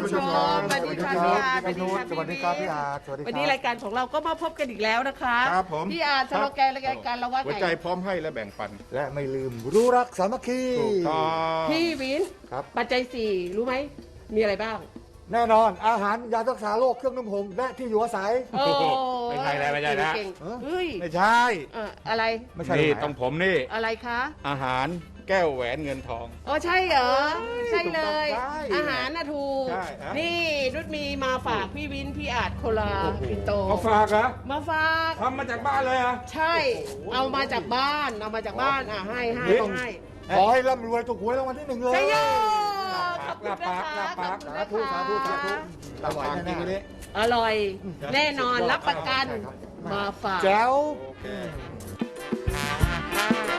านผู้ชมครับสวัสดีครับพี่อาร์ตสวัสดีครับสวัสดีครับพี่อาร์ตสวัสดีครับ วันนี้รายการของเราก็มาพบกันอีกแล้วนะคะครับผม พี่อาร์ตสโลแกนรายการเราว่าหัวไงใจพร้อมให้และแบ่งปันและไม่ลืมรู้รักสามัคคีถูกต้อง พี่วินครับ ปัจจัยสี่รู้ไหมมีอะไรบ้าง แน่นอนอาหารยารักษาโรคเครื่องนุ่มห่มและที่อยู่อาศัย โอ้ไม่ใช่แล้วไม่ใช่นะ เก่งเออๆเฮ้ยไม่ใช่ เอ่ออะไร ไม่ใช่นี่หรต้องผมนี่อะไรคะ อาหาร แก้วแหวนเงินทอง อ๋อใช่เหรอ ใช่เลย ใช่อาหารน่ะถูก ใช่ฮะ นี่นุชมีมาฝากพี่วิน พี่อาร์ตโคลาปินโต มาฝากเหรอมาฝาก ทำมาจากบ้านเลยเหรอะใช่ เอามาจากบ้าน เอามาจากบ้านอะให้ให้เฮ้ยต้องให้ขอให้ร่ำรวยถูกหวยรางวัลที่หนึ่งเลย ใช่โยหขน้าอบคุณปานะกคะหน้าปากขอบคุณสาธุสาธุสาธุ อร่อยจริงๆวันนี้อร่อย แน่นอนรับประกันใช่ครับมาฝาก แจ๋ว โอเคม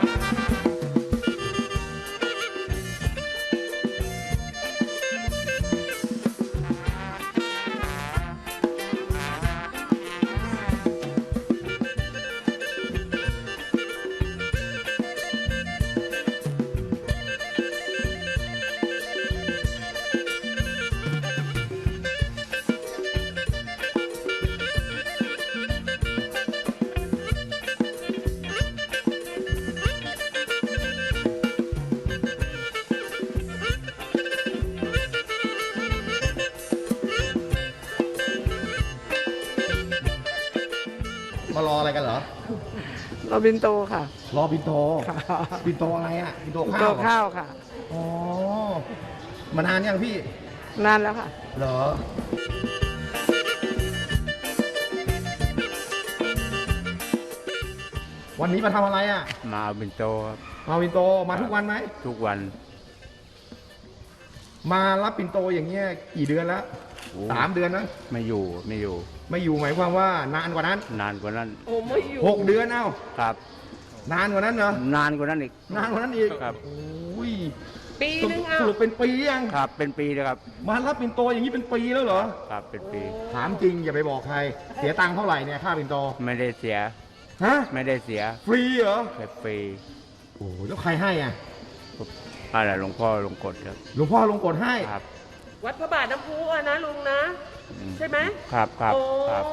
เราบินโตค่ะ รอบินโตบินโตอะไรอะบินโตข้าวโตเหรอข้าวค่ะ อ๋อมานานยังพี่ นานแล้วค่ะ เหรอ วันนี้มาทำอะไรอะ มาเอาบินโตครับมาบินโตมาทุกวันไหม ทุกวัน มารับบินโตอย่างเงี้ยกี่เดือนแล้วโอ้ สามเดือนนะไม่อยู่ไม่อยู่ ไม่อยู่หมายความว่านานกว่านั้นนานกว่านั้นโอ้ไม่อยู่หกเดือนเอ้าครับ นานกว่านั้นเหรอนานกว่านั้นอีกนานกว่านั้นอีกครับโอ้ยปีนึงสเอารุปเป็นปียังครับ เป็นปีเลยครับ มารับบินโตอย่างนี้เป็นปีแล้วเหรอครับเป็นปี ถามจริงอย่าไปบอกใคร เสียตังค์เท่าไหร่เนี่ยค่าบินโตไม่ได้เสียฮะไม่ได้เสีย ฟรีเหรอแค่ฟรีโอ้โหแล้วใครให้อะอะไรหลวงพ่อหลวงกฎครับหลวงพ่อลงกดให้ครับ วัดพระบาทน้ำพุอะนะลุงนะอืมใช่ไหมครับครับโอ้ ครับ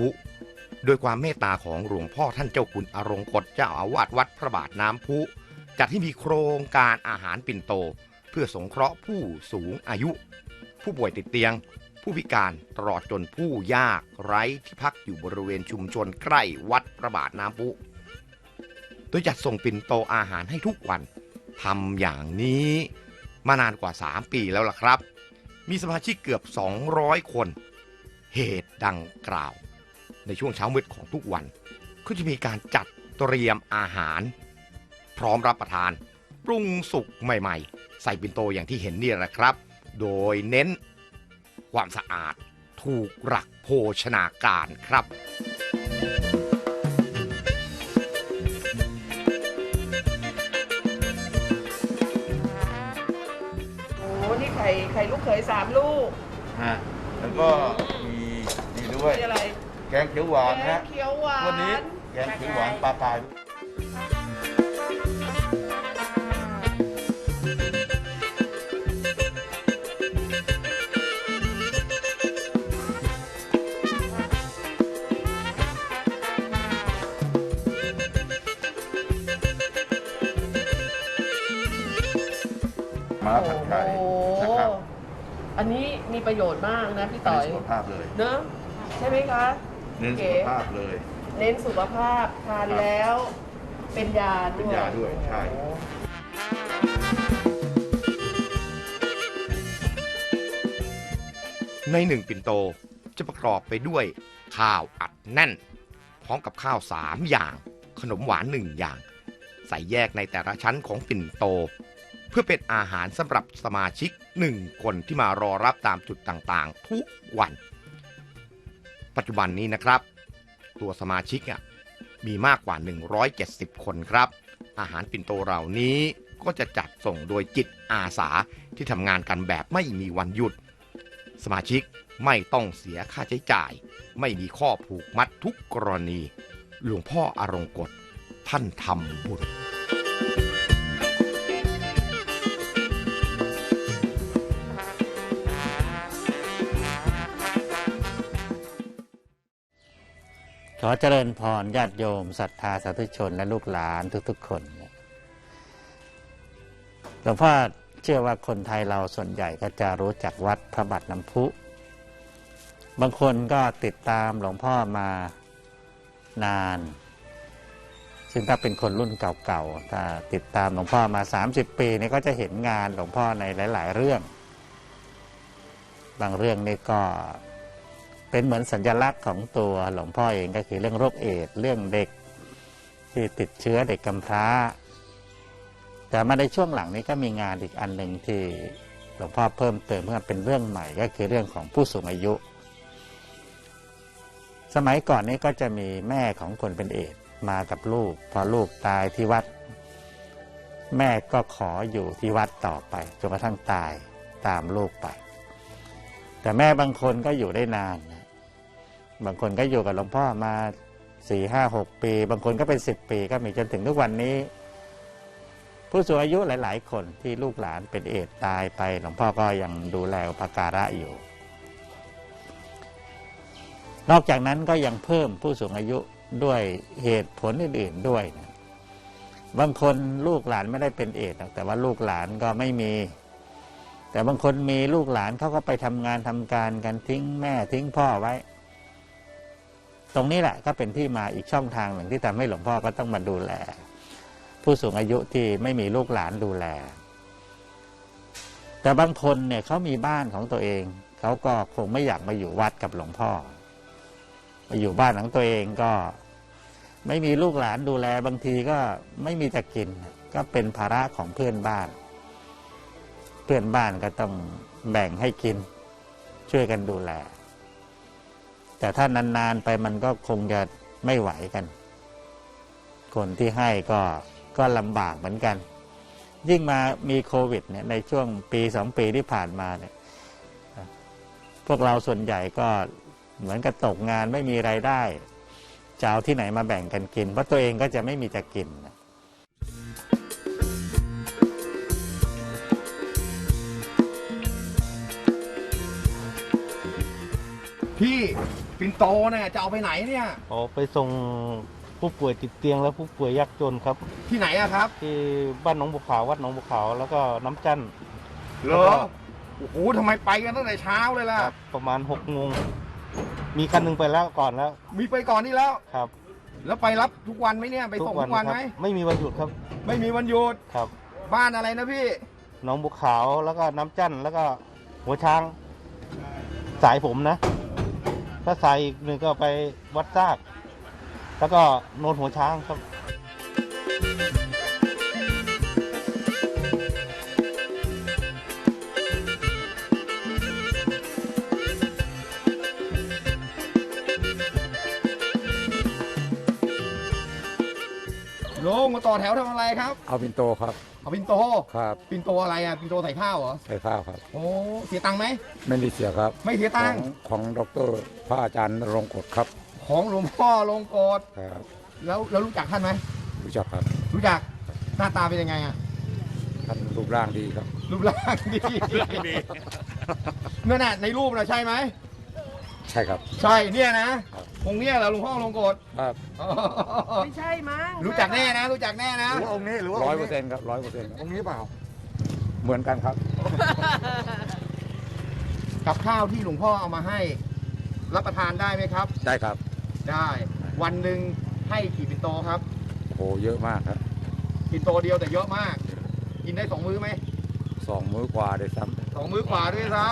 น้ำพุโดยความเมตตาของหลวงพ่อท่านเจ้าคุณอรงกฎเจ้าอาวาสวัดพระบาทน้ำพุจัดให้มีโครงการอาหารปิ่นโต เพื่อสงเคราะห์ผู้สูงอายุ ผู้ป่วยติดเตียง ผู้พิการตลอดจนผู้ยากไร้ที่พักอยู่บริเวณชุมชนใกล้วัดพระบาทน้ำพุโดยจัดส่งปิ่นโตอาหารให้ทุกวันทำอย่างนี้มานานกว่า 3 ปีแล้วล่ะครับ มีสมาชิกเกือบ 200 คน เหตุดังกล่าว ในช่วงเช้ามืดของทุกวัน ก็จะมีการจัดเตรียมอาหาร พร้อมรับประทาน ปรุงสุกใหม่ๆ ใส่ปิ่นโตอย่างที่เห็นนี่แหละครับ โดยเน้นความสะอาดถูกหลักโภชนาการครับโอ้นี่ไข่ไข่ลูกเขยสามลูก ฮะแล้วก็มีนี่ด้วยนี่อะไร แกงเขียวหวานแกนะงเขียวหวานวันนี้แกงเขียวหวานปลาตายมาผัดไข่นะครับโอ้โหอันนี้มีประโยชน์มากนะพี่อันต่อนี้ยสุขภาพเลย เนอะใช่ไหมคะ เน้นสุเก๋ขภาพเลย เน้นสุขภาพทานครับแล้วเป็นยาด้วยเป็นยาด้วยใช่โอ้ในหนึ่งปิ่นโตจะประกอบไปด้วย ข้าวอัดแน่น พร้อมกับข้าวสามอย่าง ขนมหวานหนึ่งอย่าง ใส่แยกในแต่ละชั้นของปิ่นโต เพื่อเป็นอาหารสำหรับสมาชิกหนึ่งคนที่มารอรับตามจุดต่างๆ ทุกวัน ปัจจุบันนี้นะครับ ตัวสมาชิกมีมากกว่า 170 คนครับ อาหารปิ่นโตเหล่านี้ก็จะจัดส่งโดยจิตอาสาที่ทำงานกันแบบไม่มีวันหยุด สมาชิกไม่ต้องเสียค่าใช้จ่าย ไม่มีข้อผูกมัดทุกกรณี หลวงพ่ออรงกฎท่านทำบุญ ขอเจริญพรญาติโยมศรัทธาสาธุชนและลูกหลานทุกๆคนหลวงพ่อเชื่อว่าคนไทยเราส่วนใหญ่ก็จะรู้จักวัดพระบาทน้ำพุ บางคนก็ติดตามหลวงพ่อมานาน ซึ่งถ้าเป็นคนรุ่นเก่าๆ ถ้าติดตามหลวงพ่อมา 30 ปีนี่ก็จะเห็นงานหลวงพ่อในหลาย ๆ เรื่อง บางเรื่องนี่ก็ เป็นเหมือนสัญลักษณ์ของตัวหลวงพ่อเองก็คือเรื่องโรคเอดส์เรื่องเด็กที่ติดเชื้อเด็กกำพร้า แต่มาในช่วงหลังนี้ก็มีงานอีกอันหนึ่งที่หลวงพ่อเพิ่มเติมเพื่อเป็นเรื่องใหม่ก็คือเรื่องของผู้สูงอายุ สมัยก่อนนี้ก็จะมีแม่ของคนเป็นเอดส์มากับลูก พอลูกตายที่วัด แม่ก็ขออยู่ที่วัดต่อไปจนกระทั่งตายตามลูกไป แต่แม่บางคนก็อยู่ได้นานนะ บางคนก็อยู่กับหลวงพ่อมาสี่ห้าหกปี บางคนก็เป็นสิบปีก็มีจนถึงทุกวันนี้ ผู้สูงอายุหลาย ๆ คนที่ลูกหลานเป็นเอดส์ตายไป หลวงพ่อก็ยังดูแลอุปการะอยู่ นอกจากนั้นก็ยังเพิ่มผู้สูงอายุด้วยเหตุผลอื่น ๆด้วยนะบางคนลูกหลานไม่ได้เป็นเอดส์แต่ว่าลูกหลานก็ไม่มี แต่บางคนมีลูกหลานเขาก็ไปทำงานทำการกันทิ้งแม่ทิ้งพ่อไว้ ตรงนี้แหละก็เป็นที่มาอีกช่องทางหนึ่งที่ทำให้หลวงพ่อก็ต้องมาดูแล ผู้สูงอายุที่ไม่มีลูกหลานดูแล แต่บางคนเนี่ยเขามีบ้านของตัวเองเขาก็คงไม่อยากมาอยู่วัดกับหลวงพ่อ มาอยู่บ้านของตัวเองก็ไม่มีลูกหลานดูแลบางทีก็ไม่มีจะกิน ก็เป็นภาระของเพื่อนบ้าน เพื่อนบ้านก็ต้องแบ่งให้กิน ช่วยกันดูแล แต่ถ้านานๆไปมันก็คงจะไม่ไหวกัน คนที่ให้ก็ก็ลำบากเหมือนกัน ยิ่งมามีโควิดเนี่ยในช่วงปีสองปีที่ผ่านมาเนี่ยพวกเราส่วนใหญ่ก็เหมือนกับตกงานไม่มีไรายได้จะเอาที่ไหนมาแบ่งกันกิน เพราะตัวเองก็จะไม่มีจะกินนะพี่ ปิ่นโตเนี่ยจะเอาไปไหนเนี่ยออกไปส่งผู้ป่วยติดเตียงและผู้ป่วยยากจนครับ ที่ไหนอะครับ ที่บ้านหนองบัวขาววัดหนองบัวขาวแล้วก็น้ำจันทน์เหรอ โอ้โหทำไมไปกันตั้งแต่เช้าเลยล่ะ ครับประมาณหกโมงมีคันหนึ่งไปแล้วก่อนแล้วมีไปก่อนนี่แล้ว ครับแล้วไปรับทุกวันไหมเนี่ย ไปส่งทุกวันครัไหมไม่มีวันหยุดครับไม่มีวันหยุด ครับบ้านอะไรนะพี่ หนองบัวขาวแล้วก็น้ำจันทน์แล้วก็หัวช้าง สายผมนะ ถ้าใส่อีกหนึ่งก็ไปวัดซาก แล้วก็โนนหัวช้างครับ มาต่อแถวทำอะไรครับ เอาปินโตครับ เอาปินโตครับปินโตอะไรอะปินโตใส่ข้าวเหรอใส่ข้าวครับ โอ้เสียตังค์ไหมไม่ได้เสียครับ ไม่เสียขตัองค์ของดรพระอาจารย์นรงกฎครับ ของหลวงพ่อลงโกดครับแล้วแล้วรู้จักท่านไหมรู้จักครับ รู้จักหน้าตาเป็นยังไงอะท่านรูปร่างดีครับ รูปร่างดีนั่นน่ะในรูปนะใช่ไหมใช่ครับ ใช่เนี่ยนะ องค์เนี้ยเหรอหลวงพ่อลงโกดครับไม่ใช่มั้งรู้จักแน่นะ รู้จักแน่นะ หรือว่าองค์นี้หรือว่าร้อยเปอร์เซ็นต์ครับร้อยเปอร์เซ็นต์องค์นี้เปล่า เหมือนกันครับ กับข้าวที่หลวงพ่อเอามาให้ รับประทานได้ไหมครับ ได้ครับได้ วันหนึ่งให้กี่ปิ่นโตครับโหเยอะมากครับปิ่นโตเดียวแต่เยอะมาก กินได้สองมื้อไหมสองมื้อกว่าได้ซ้สองมื้อกว่าด้วยซ้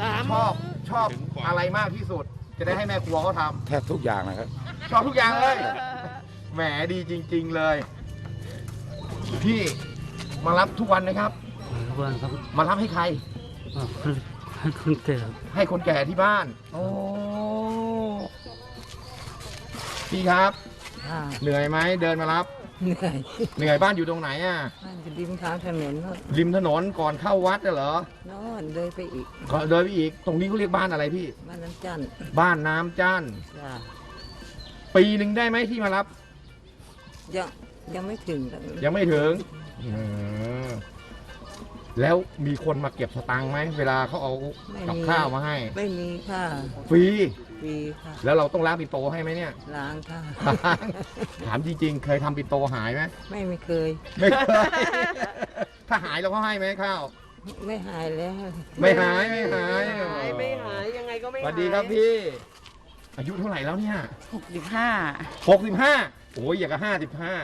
สามำชอบชอบอะไรมากที่สุด จะได้ให้แม่ครัวเขาทำแทบทุกอย่างนะครับำชอบทุกอย่างเลย แหมดีจริง ๆเลย พี่มารับทุกวันนะครับ ทุกวันครับมารับให้ใคร อ่าคนคนแก่ให้คนแก่ที่บ้าน โอ้พี่ครับ เหนื่อยไหมเดินมารับ เหนื่อยเหนื่อยบ้านอยู่ตรงไหนอะมันจะริมทางถนนโน่นริมถนนก่อนเข้าวัดน่ะเหรอโน่นเลยไปอีกก็เดินไปอีกตรงนี้เขาเรียกบ้านอะไรพี่ บ้านน้ำจันทร์บ้านน้ำจ้านจ้าปีหนึ่งได้ไหมที่มารับ ยังยังไม่ถึงหรอกยังไม่ถึงอืม แล้วมีคนมาเก็บสตังค์ไหมเวลาเขาเอาไม่กับมีข้าวมาให้ ไม่มีค่ะฟรี ฟรีค่ะ แล้วเราต้องล้างปินโตให้ไหมเนี่ย ล้างค่ะ ถามจริงๆ เคยทำปินโตหายไหมไม่ไม่เคย ไม่เคย ถ้าหายเราก็ให้ไหมข้าว ไม่หายแล้ว ไม่หายไม่หายหายไม่หายยังไงก็ไม่สหายวัสดีครับพี่ อายุเท่าไหร่แล้วเนี่ยหกสิบห้าหกสิบห้าโอ้ยอยากกับห้าสิบห้า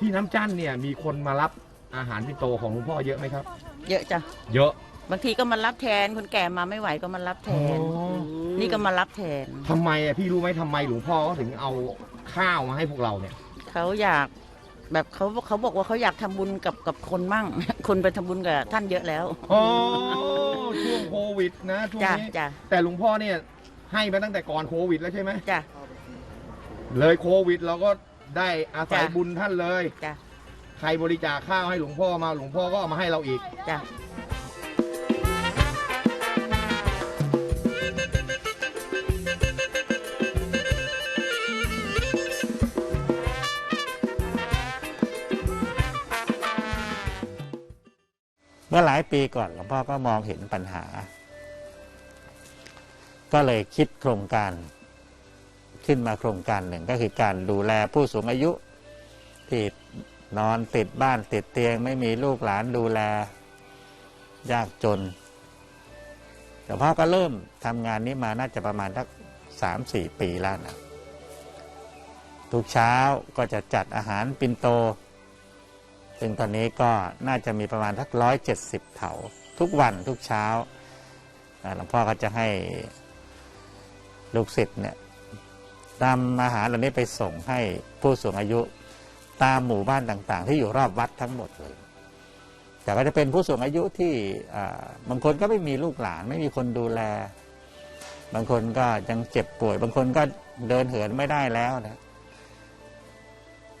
ที่น้ำจันเนี่ยมีคนมารับอาหารปินโตของหลวงพ่อเยอะไหมครับ เยอะจ้ะเยอะบางทีก็มารับแทนคนแก่มาไม่ไหวก็มารับแทนอ๋อนี่ก็มารับแทนทำไมอะพี่รู้ไหมทำไมหลวงพ่อเขาถึงเอาข้าวมาให้พวกเราเนี่ย เขาอยากแบบเขาเขาบอกว่าเขาอยากทำบุญกับกับคนมั่ง คนไปทำบุญกับท่านเยอะแล้วโอ้ช่วงโควิดนะช่วงจ้ะนี้จ้ะแต่หลวงพ่อเนี่ยให้มาตั้งแต่ก่อนโควิดแล้วใช่ไหมจ้ะเลยโควิดเราก็ ได้อาศัยจ้ะ บุญท่านเลย จ้ะใครบริจาคข้าวให้หลวงพ่อมาหลวงพ่อก็เอามาให้เราอีก จ้ะเมื่อหลายปีก่อนหลวงพ่อก็มองเห็นปัญหา ก็เลยคิดโครงการ ขึ้นมาโครงการหนึ่งก็คือการดูแลผู้สูงอายุที่นอนติดบ้านติดเตียง ไม่มีลูกหลานดูแลยากจนหลวงพ่อก็เริ่มทำงานนี้มาน่าจะประมาณสักสามสี่ปีแล้วนะทุกเช้าก็จะจัดอาหารปินโต ซึ่งตอนนี้ก็น่าจะมีประมาณทักร้อยเจ็ดสิบเถาทุกวันทุกเช้าหลวงพ่อก็จะให้ลูกศิษย์เนี่ย นำอาหารเหล่านี้ไปส่งให้ผู้สูงอายุตามหมู่บ้านต่างๆ ที่อยู่รอบวัดทั้งหมดเลย แต่ก็จะเป็นผู้สูงอายุที่บางคนก็ไม่มีลูกหลาน ไม่มีคนดูแล บางคนก็ยังเจ็บป่วย บางคนก็เดินเหินไม่ได้แล้วนะ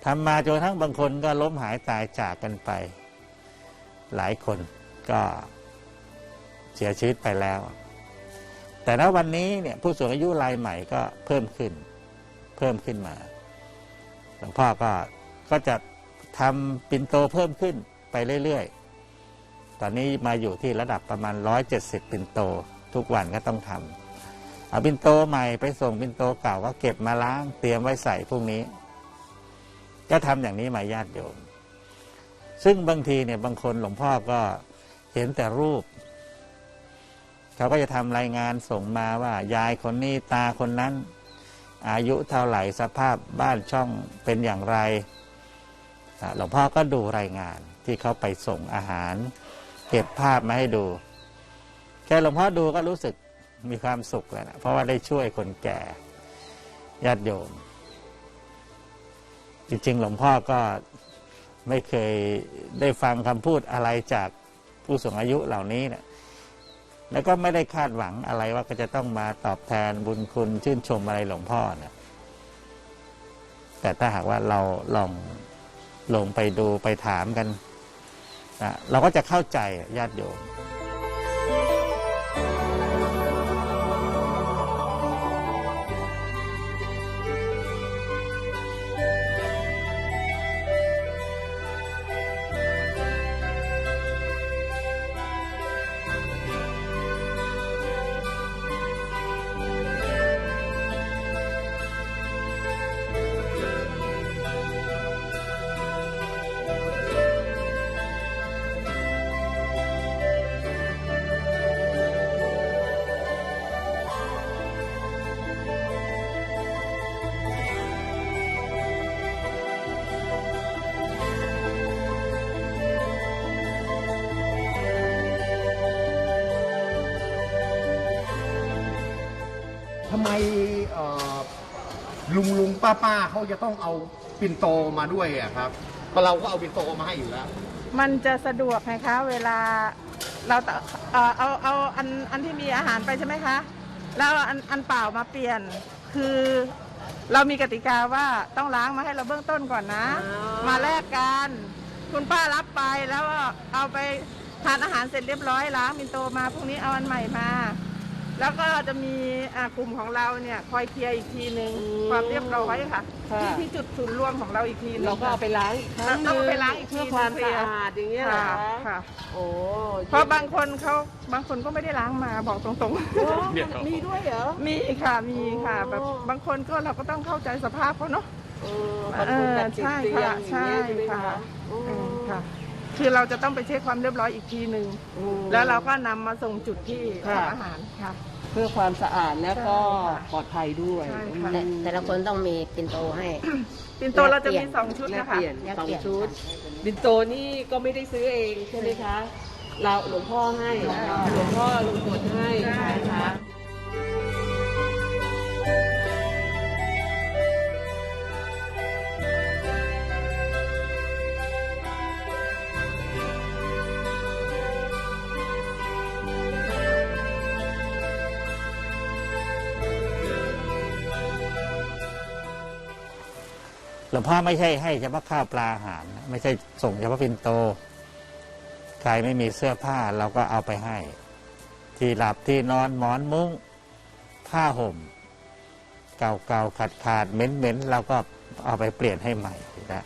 ทำมาจนกระทั่งบางคนก็ล้มหายตายจากกันไป หลายคนก็เสียชีวิตไปแล้ว แต่ณวันนี้เนี่ยผู้สูงอายุรายใหม่ก็เพิ่มขึ้น เพิ่มขึ้นมาหลวงพ่อก็ก็จะทำปินโตเพิ่มขึ้นไปเรื่อยๆ ตอนนี้มาอยู่ที่ระดับประมาณ 170 ปินโต ทุกวันก็ต้องทำเอาปินโตใหม่ไปส่งปินโตเก่าก็เก็บมาล้างเตรียมไว้ใส่พรุ่งนี้ ก็ทำอย่างนี้มาญาติโยม ซึ่งบางทีเนี่ยบางคนหลวงพ่อก็เห็นแต่รูป เขาก็จะทำรายงานส่งมาว่ายายคนนี้ตาคนนั้น อายุเท่าไหร่สภาพบ้านช่องเป็นอย่างไรหลวงพ่อก็ดูรายงานที่เขาไปส่งอาหาร เก็บภาพมาให้ดู แค่หลวงพ่อดูก็รู้สึกมีความสุขแล้วนะเพราะว่าได้ช่วยคนแก่ญาติโยม จริงๆ หลวงพ่อก็ไม่เคยได้ฟังคำพูดอะไรจากผู้สูงอายุเหล่านี้นะ แล้วก็ไม่ได้คาดหวังอะไรว่าก็จะต้องมาตอบแทนบุญคุณชื่นชมอะไรหลวงพ่อนะแต่ถ้าหากว่าเราลองลงไปดูไปถามกันนะเราก็จะเข้าใจญาติโยม ไมเอ่อลุงลุงป้าป้าเขาจะต้องเอาปินโตมาด้วยอะครับเพราะเราก็เอาปินโตมาให้อยู่แล้ว มันจะสะดวกไงคะ เวลาเราต้องเอ่อเอาเอาอันอันที่มีอาหารไปใช่ไหมคะ แล้วอันอันเปล่ามาเปลี่ยนคือเรามีกติกาว่าต้องล้างมาให้เราเบื้องต้นก่อนนะ มาแลกกันคุณป้ารับไปแล้วก็เอาไปทานอาหารเสร็จเรียบร้อยล้างมินโตมาพรุ่งนี้เอาอันใหม่มา แล้วก็จะมีอ่ากลุ่มของเราเนี่ยคอยเคลียร์อีกทีหนึ่งความเรียบร้อยค่ะค่ะ ที่ที่จุดศูนย์รวมของเราอีกทีหนึงเราก็เอาไปล้างอีกครั้งหต้นึ่องงไปล้างอีกทีเพื่อความสะอาดอย่างเงี้ยเหรอค่ะคะค่ะ โอ้เพราะบางคนเขาบางคนก็ไม่ได้ล้างมาบอกตรงโอ้มีด้วยเหรอ ๆ มีค่ะมีค่ะแบบบางคนก็เราก็ต้องเข้าใจสภาพเขาเนาะ เออบางคนแบบติดใช่เตียค่ะงอย่างใช่เงี้ยใช่ไหมค่ะ คะโอ้อืมค่ะ คือเราจะต้องไปเช็คความเรียบร้อยอีกทีหนึ่ง โอ้ แล้วเราก็นำมาส่งจุดที่ค่ะ ทำอาหารค่ะ เพื่อความสะอาดแล้วก็ใช่ค่ะปลอดภัยด้วยใช่ค่ะอืมแต่ละคนต้องมีปินโตให้ ปินโตเราจะมีสองชุดแลกนะคะ เปลี่ยนแลกสองเปลี่ยน ชุด บินโตนี่ก็ไม่ได้ซื้อเองใช่ไหมคะ เราหลวงพ่อให้หลวงพ่อลงกดให้นะคะหลว งพ่อไม่ใช่ให้เฉพาะข้าวปลาอาหาร ไม่ใช่ส่งเฉพาะปินโต ใครไม่มีเสื้อผ้าเราก็เอาไปให้ ที่หลับที่นอนหมอนมุ้งผ้าห่ม เก่าๆขาดขาดๆเหม็นเราก็เอาไปเปลี่ยนให้ใหม่นะ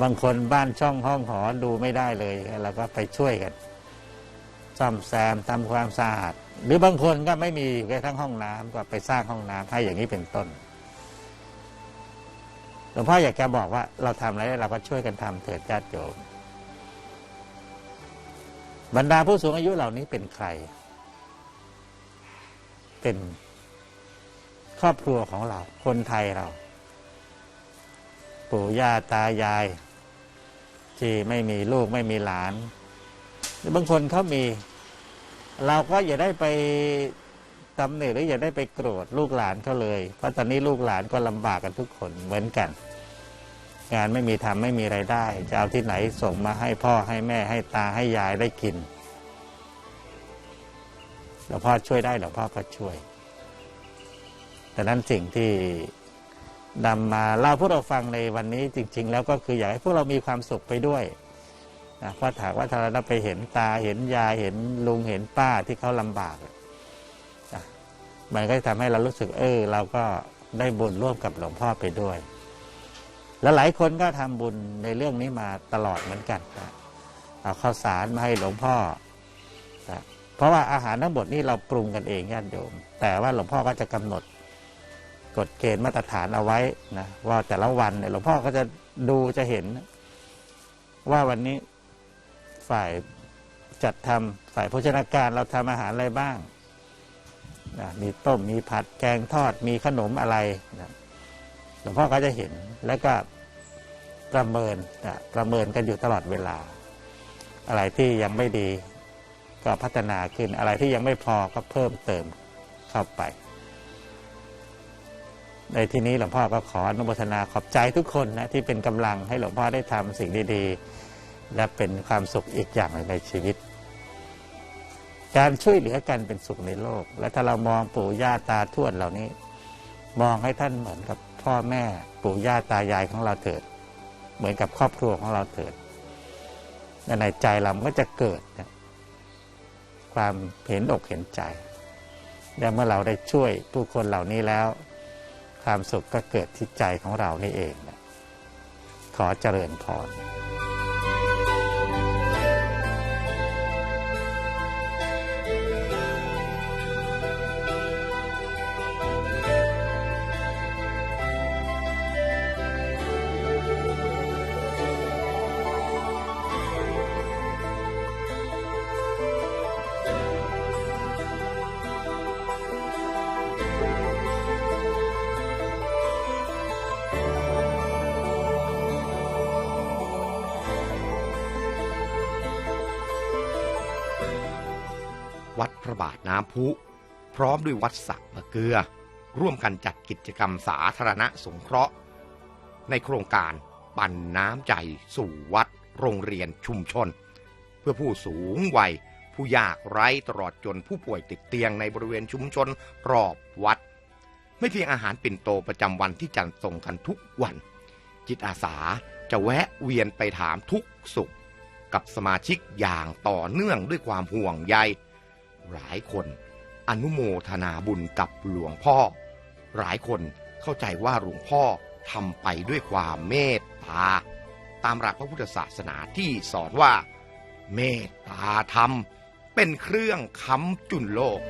บางคนบ้านช่องห้องหอดูไม่ได้เลยเราก็ไปช่วยกันซ่อมแซมทำความสะอาด หรือบางคนก็ไม่มีแค่ทั้งห้องน้ำก็ไปสร้างห้องน้ำให้อย่างนี้เป็นต้น หลวงพ่ออยากจะบอกว่าเราทำอะไรเราก็ช่วยกันทำเถิดญาติโยมบรรดาผู้สูงอายุเหล่านี้เป็นใคร เป็นครอบครัวของเรา คนไทยเรา ปู่ย่าตายาย ที่ไม่มีลูกไม่มีหลาน บางคนเขามี เราก็อย่าได้ไป ตำหนิหรืออย่าได้ไปโกรธลูกหลานเขาเลย เพราะตอนนี้ลูกหลานก็ลำบากกันทุกคนเหมือนกัน งานไม่มีทำไม่มีไรายได้ จะเอาที่ไหนส่งมาให้พ่อให้แม่ให้ตาให้ยายได้กินหลวงพ่อช่วยได้หลวงพ่อก็ช่วย แต่นั้นสิ่งที่นำมาเล่าพวกเราฟังในวันนี้จริง ๆ แล้วก็คืออยากให้พวกเรามีความสุขไปด้วยนะเพราะถามว่าถ้าเราไปเห็นตาเห็นยายเห็นลุงเห็นป้าที่เขาลำบาก มันก็จะทำให้เรารู้สึกเออเราก็ได้บุญร่วมกับหลวงพ่อไปด้วย แล้วหลายคนก็ทำบุญในเรื่องนี้มาตลอดเหมือนกันนะเอาข้าวสารมาให้หลวงพ่อนะเพราะว่าอาหารทั้งหมดนี่เราปรุงกันเองญาติโยม แต่ว่าหลวงพ่อก็จะกำหนดกฎเกณฑ์มาตรฐานเอาไว้นะว่าแต่ละวันเนี่ยหลวงพ่อก็จะดูจะเห็น ว่าวันนี้ฝ่ายจัดทำฝ่ายโภชนาการเราทำอาหารอะไรบ้าง นะมีต้มมีผัดแกงทอดมีขนมอะไรนะหลวงพ่อก็จะเห็นแล้วก็ประเมินนะประเมินกันอยู่ตลอดเวลา อะไรที่ยังไม่ดีก็พัฒนาขึ้นอะไรที่ยังไม่พอก็เพิ่มเติมเข้าไป ในที่นี้หลวงพ่อก็ขออนุโมทนาขอบใจทุกคนนะที่เป็นกำลังให้หลวงพ่อได้ทำสิ่งดีๆ และเป็นความสุขอีกอย่างหนึ่งในชีวิต การช่วยเหลือกันเป็นสุขในโลก และถ้าเรามองปู่ย่าตาทวดเหล่านี้ มองให้ท่านเหมือนกับพ่อแม่ปู่ย่าตายายของเราเถิด เหมือนกับครอบครัวของเราเถิดในใจเราก็จะเกิดความเห็นอกเห็นใจและเมื่อเราได้ช่วยผู้คนเหล่านี้แล้ว ความสุขก็เกิดที่ใจของเรานี่เองขอเจริญพร ระบาทน้ำพุ พร้อมด้วยวัดสักมะเกลือ ร่วมกันจัดกิจกรรมสาธารณะสงเคราะห์ ในโครงการปั่นน้ำใจสู่วัดโรงเรียนชุมชน เพื่อผู้สูงวัยผู้ยากไร้ตลอดจนผู้ป่วยติดเตียงในบริเวณชุมชนรอบวัด ไม่เพียงอาหารปิ่นโตประจำวันที่จัดส่งกันทุกวัน จิตอาสาจะแวะเวียนไปถามทุกสุข กับสมาชิกอย่างต่อเนื่องด้วยความห่วงใย หลายคนอนุโมทนาบุญกับหลวงพ่อ หลายคนเข้าใจว่าหลวงพ่อทำไปด้วยความเมตตา ตามหลักพระพุทธศาสนาที่สอนว่า เมตตาธรรม เป็นเครื่องค้ำจุนโลก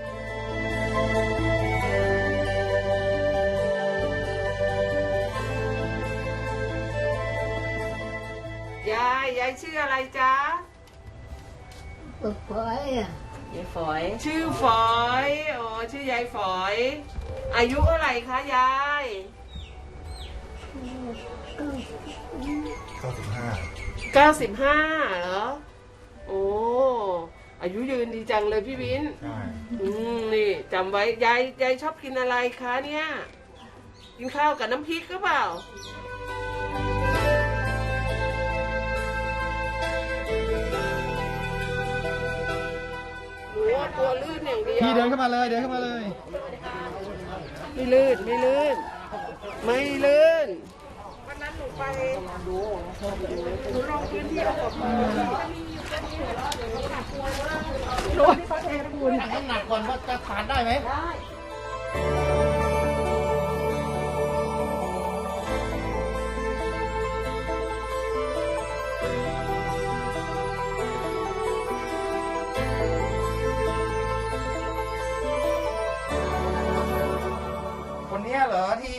ยาย ยายชื่ออะไรจ๊ะฝอยอะ ยายฝอยชื่อฝอยอ๋อชื่อยายฝอย อายุเท่าไหร่คะยาย95 95เหรอ โอ้อายุยืนดีจังเลยพี่วิน ใช่ อืมนี่จำไว้ยายยายชอบกินอะไรคะเนี่ย กินข้าวกับน้ำพริกหรือเปล่า กลัวลื่นอย่างเดียวพี่เดินเข้ามาเลยเดินเข้ามาเลย ไม่ลื่นไม่ลื่น ไม่ลื่นวันนั้นหนูไปหนูลงพื้นที่เอากับมือหนูที่เขาเทปูนน้ำหนักก่อนว่าจะผ่านได้ไหมคน เนี้ยเหรอที่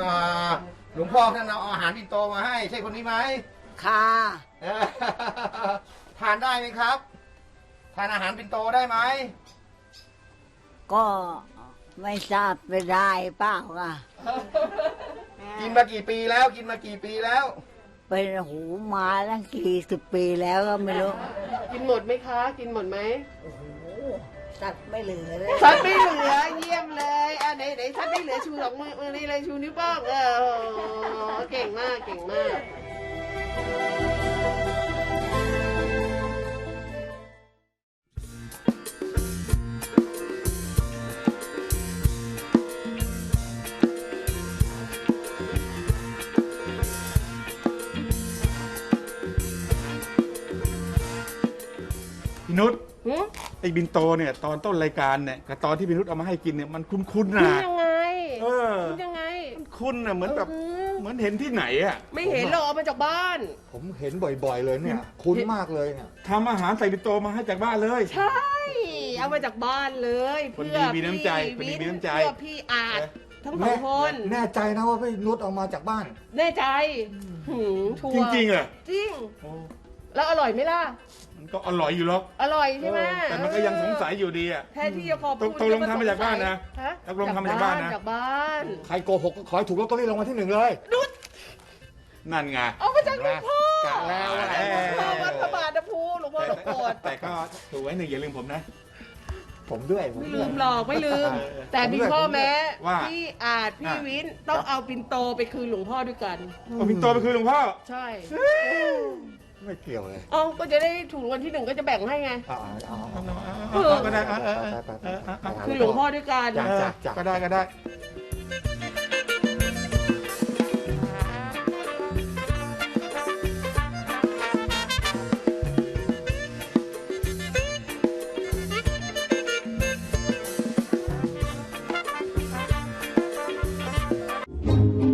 อ่าหลวงพ่อท่านเอาอาหารปิ่นโตมาให้ ใช่คนนี้ไหม ค่ะเออทานได้ไหมครับ ทานอาหารปิ่นโตได้ไหมก็ไม่ทราบไปได้เปล่าอะ กินมากี่ปีแล้ว กินมากี่ปีแล้ว เป็นหูมาตั้งกี่สิบปีแล้วก็ไม่รู้ กินหมดไหมคะ กินหมดไหม สัตว์ไม่เหลือเลยชัดไม่เหลือเยี่ยมเลยอะไหนไหนชัดไม่เหลือชูสองมือมือนี่เลยชูนิ้วโป้งเออโหเก่งมากเก่งมาก อ้บินโตเนี่ยตอนต้นรายการเนี่ยกับตอนที่พี่นุชเอามาให้กินเนี่ยมันคุ้นๆคิดนะยังไงเออคิดยังไงคุ้นนะเหมือนแบบเหมือนเห็นที่ไหนอะไม่เห็นหรอกเอามาจากบ้าน ผมเห็นบ่อยๆเลยเนี่ย คุ้นมากเลยเนี่ยทำอาหารใส่บินโตมาให้จากบ้านเลย ใช่เอามาจากบ้านเลยคนเพื่ดีอมีน้ำใจพี่คนดีวิมีน้ำใจ เพื่อพี่อาจทั้งสองคน แน่ใจนะว่าพี่นุชเอามาจากบ้าน แน่ใจหืมชัวจริงๆเหรอจริงโอ้แล้วอร่อยไหมล่ะ มันก็อร่อยอยู่หรอกอร่อยใช่ไหมแต่มันก็ยังสงสัยอยู่ดีอะแทนที่จะขอบตคุกณตกลงทำมาจากบ้านนะฮะตกลงทำมาจากบ้านนะจากบ้านใครโกหกก็ขอให้ถูกลอตเตอรี่รางวัลที่หนึ่งเลย นั่นไง เอามาจากหลวงพ่อกะแล้วอะหลวงพ่อวัดพระบาทน้ำพุหลวงพ่อหลวงโกรธแต่ก็ถูกไว้หนึ่งอย่าลืมผมนะ ผมด้วยผมไม่ด้ลืวย มหรอกไม่ลืม แต่มีข้อแม้ว่าพี่อาจพี่วินต้องเอาปินโตไปคืนหลวงพ่อด้วยกัน เอาบินโตไปคืนหลวงพ่อ ใช่ ไม่เกี่ยวเลยเอ๋อก็จะได้ถูกรางวันที่หนึ่งก็จะแบ่งให้ไง เอาเอาเอาเอาก็ได้เอาเอาเอาไปไปไปไปไปคือหลวงพ่อด้วยกัน จ้ะจ้ะจ้ะ ก็ได้ก็ได้